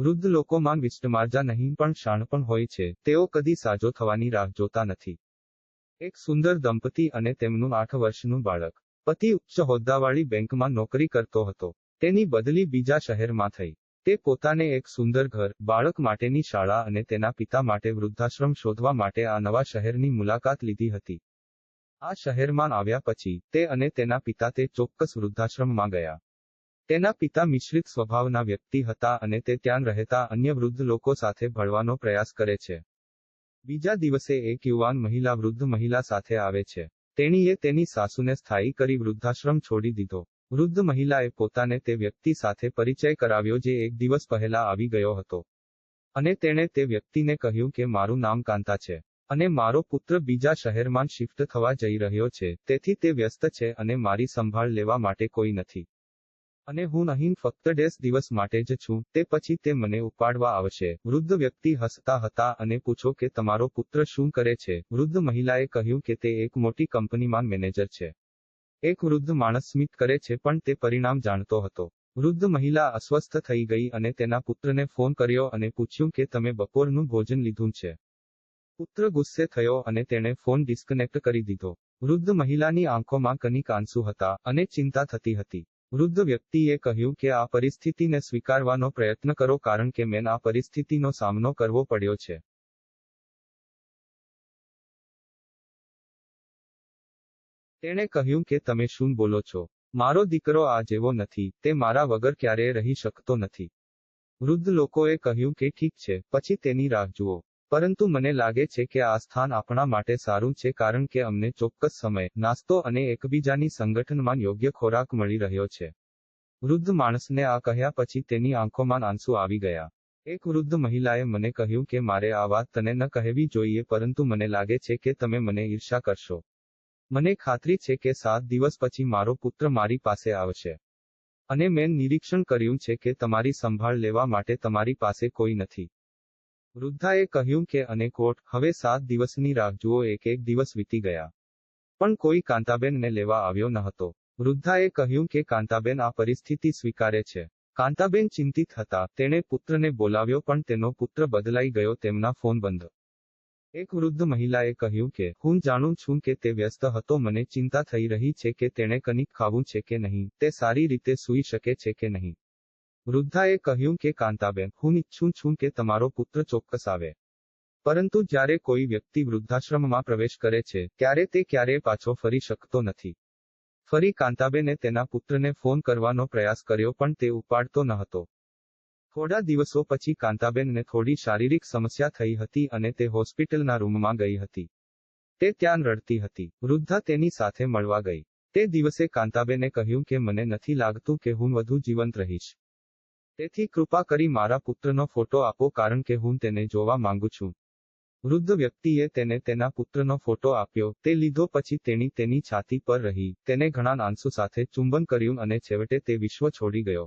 વૃદ્ધ લોકોમાં વિષ્ટમાર્જા નહીં, પણ શાણપણ હોય છે. તેઓ કદી સાજો થવાની રાહ જોતા નથી. એક સુંદર દંપતી અને તેમનું આઠ વર્ષનું બાળક. પતિ ઉચ્ચ હોદ્દાવાળી બેંકમાં નોકરી કરતો હતો. તેની બદલી બીજા શહેરમાં થઈ. તે પોતાને એક સુંદર ઘર, બાળક માટેની શાળા અને તેના પિતા માટે વૃદ્ધાશ્રમ શોધવા માટે આ નવા શહેરની મુલાકાત લીધી હતી. આ શહેરમાં આવ્યા પછી તે અને તેના પિતા તે ચોક્કસ વૃદ્ધાશ્રમમાં ગયા. તેના પિતા મિશ્રિત સ્વભાવના વ્યક્તિ હતા અને તે ત્યાં રહેતા અન્ય વૃદ્ધ લોકો સાથે ભળવાનો પ્રયાસ કરે છે. બીજા દિવસે એક યુવાન મહિલા વૃદ્ધ મહિલા સાથે આવે છે. તેણીએ તેની સાસુને સ્થાયી કરી વૃદ્ધાશ્રમ છોડી દીધો. વૃદ્ધ મહિલાએ પોતાને તે વ્યક્તિ સાથે પરિચય કરાવ્યો જે એક દિવસ પહેલા આવી ગયો હતો. અને તેણે તે વ્યક્તિને કહ્યું કે મારું નામ કાંતા છે. અને મારો પુત્ર બીજા શહેરમાં શિફ્ટ થવા જઈ રહ્યો છે. તેથી તે વ્યસ્ત છે અને મારી સંભાળ લેવા માટે કોઈ નથી. અને હું અહીં ફક્ત ડેસ દિવસ માટે જ છું. તે પછી તે મને ઉપાડવા આવશે. વૃદ્ધ વ્યક્તિ હસતા હતા અને પૂછો કે તમારો પુત્ર શું કરે છે? વૃદ્ધ મહિલાએ કહ્યું કે તે એક મોટી કંપનીમાં મેનેજર છે. એક વૃદ્ધ માણસ સ્મિત કરે છે, પણ તે પરિણામ જાણતો હતો. વૃદ્ધ મહિલા અસ્વસ્થ થઈ ગઈ અને તેના પુત્રને ફોન કર્યો અને પૂછ્યું કે તમે બપોરનું ભોજન લીધું છે? પુત્ર ગુસ્સે થયો અને તેણે ફોન ડિસ્કનેક્ટ કરી દીધો. વૃદ્ધ મહિલાની આંખોમાં કનિક આંસુ હતા અને ચિંતા થતી હતી. વૃદ્ધ વ્યક્તિએ કહ્યું કે, આ પરિસ્થિતિને સ્વીકારવાનો પ્રયત્ન કરો કારણ કે મેં આ પરિસ્થિતિનો સામનો કરવો પડ્યો છે. તેણે કહ્યું કે, તમે શું બોલો છો? મારો દીકરો આ જેવો નથી. તે મારા વગર ક્યારેય રહી શકતો નથી. વૃદ્ધ લોકોએ કહ્યું કે, ઠીક છે. પછી તેની રાહ જુઓ. પરંતુ મને લાગે છે કે આ સ્થાન આપણા માટે સારું છે કારણ કે અમને ચોક્કસ સમય, નાસ્તો અને એકબીજાની સંગઠનમાં યોગ્ય ખોરાક મળી રહ્યો છે. વૃદ્ધ માણસને આ કહ્યા પછી તેની આંખોમાં આંસુ આવી ગયા. એક વૃદ્ધ મહિલાએ મને કહ્યું કે મારે આ વાત તને ન કહેવી જોઈએ પરંતુ મને લાગે છે કે તમે મને ઈર્ષા કરશો. મને ખાતરી છે કે સાત દિવસ પછી મારો પુત્ર મારી પાસે આવશે. અને મેં નિરીક્ષણ કર્યું છે કે તમારી સંભાળ લેવા માટે તમારી પાસે કોઈ નથી. વૃદ્ધાએ કહ્યું કે, અને કોટ હવે સાત દિવસની રાહ જુઓ એક એક દિવસ વીતી ગયા. પણ કોઈ કાંતાબેનને લેવા આવ્યો ન હતો. વૃદ્ધાએ કહ્યું કે, કાંતાબેન આ પરિસ્થિતિ સ્વીકારે છે. કાંતાબેન ચિંતિત હતા. તેણે પુત્રને બોલાવ્યો, પણ તેનો પુત્ર બદલાઈ ગયો તેમના ફોન બંધ. એક વૃદ્ધ મહિલાએ કહ્યું કે, હું જાણું છું કે તે વ્યસ્ત હતો. મને ચિંતા થઈ રહી છે કે તેણે કનિક ખાવું છે કે નહીં. તે સારી રીતે સૂઈ શકે છે કે નહીં. વૃદ્ધાએ કહ્યું કે, કાંતાબેન, હું ઈચ્છું છું કે તમારો પુત્ર ચોક્કસ આવે. પરંતુ જ્યારે કોઈ વ્યક્તિ વૃદ્ધાશ્રમમાં પ્રવેશ કરે છે, ત્યારે તે ક્યારેય પાછો ફરી શકતો નથી. ફરી કાંતાબેને તેના પુત્રને ફોન કરવાનો પ્રયાસ કર્યો, પણ તે ઉપાડતો ન હતો. થોડા દિવસો પછી કાંતાબેનને થોડી શારીરિક સમસ્યા થઈ હતી અને તે હોસ્પિટલના રૂમમાં ગઈ હતી. તે ત્યાં રડતી હતી. વૃદ્ધા તેની સાથે મળવા ગઈ. તે દિવસે કાંતાબેને કહ્યું કે, મને નથી લાગતું કે હું વધુ જીવંત રહીશ. તેથી કૃપા કરી મારા પુત્રનો ફોટો આપો કારણ કે હું તેને જોવા માંગુ છું. વૃદ્ધ વ્યક્તિએ તેને તેના પુત્રનો ફોટો આપ્યો, તે લીધો પછી તેણી તેની છાતી પર રહી, તેને ઘણા આંસુ સાથે ચુંબન કર્યું અને છેવટે તે વિશ્વ છોડી ગયો.